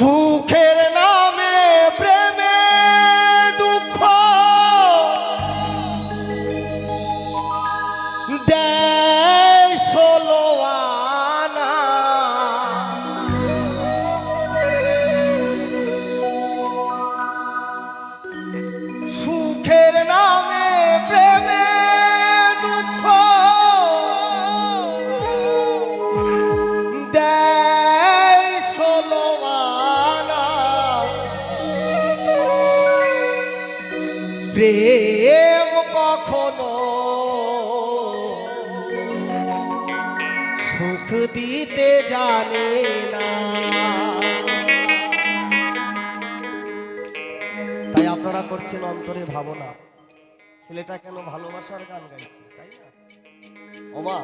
সুখের প্রেম কখনো সুখ দিতে জানে না। তাই আপনারা করছেন অন্তরে ভাবনা। ছেলেটা কেন ভালোবাসার গান গাইছে, তাই না? ওমা,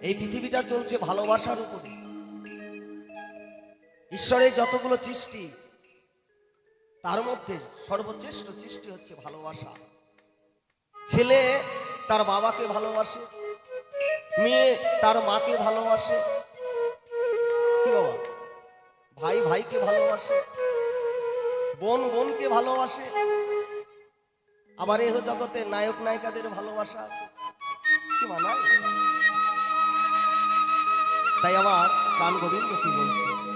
এই পৃথিবীটা চলছে ভালোবাসার উপরে। ঈশ্বরের যতগুলো সৃষ্টি তার মধ্যে সর্বশ্রেষ্ঠ সৃষ্টি হচ্ছে ভালোবাসা। ছেলে তার বাবাকে ভালোবাসে, মেয়ে তার মাকে ভালোবাসে। কি বাবা? ভাই ভাইকে ভালোবাসে, বোন বোনকে ভালোবাসে। আবার এহ জগতে নায়ক নায়িকাদের ভালোবাসা আছে। কি মানায় তাই আমার প্রাণ গোবিন্দ কি বলছে?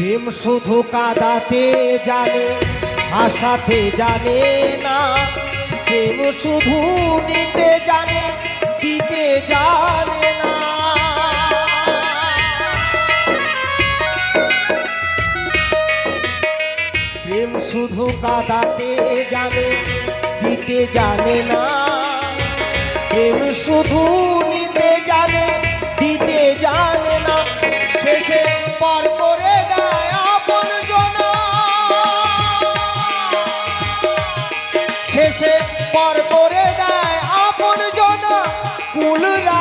প্রেম শুধু কাদাতে জানে, ভাষাতে জানে না। প্রেম শুধু নিতে জানে, দিতে জানে না। শুধু কাদাতে জানে, দিতে জানে না। প্রেম শুধু নিতে জানে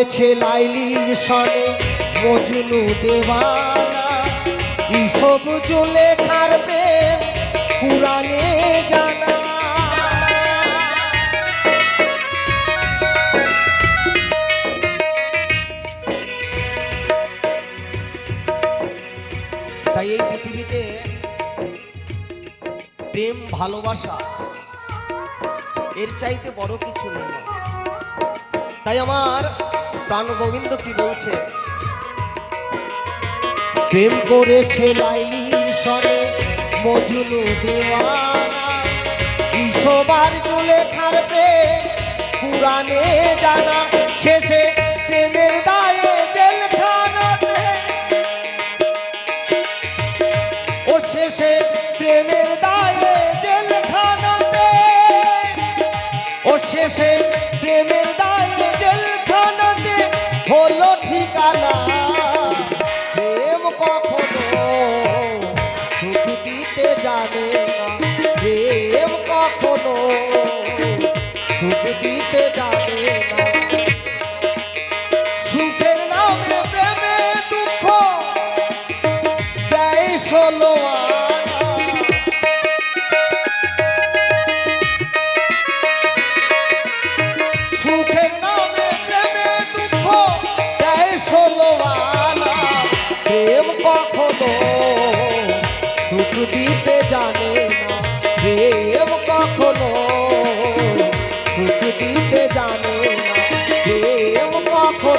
করেছে লাইলির সনে মজনু দেওয়ানা। ইসব তাই এই পৃথিবীতে প্রেম, ভালোবাসা এর চাইতে বড় কিছু নেই। তাই আমার প্রাণ গোবিন্দ কি বলছে? প্রেম করেছে পুরাণে জানা। শেষে প্রেমের দায়ে প্রেমের দায়ে ও শেষে প্রেমের না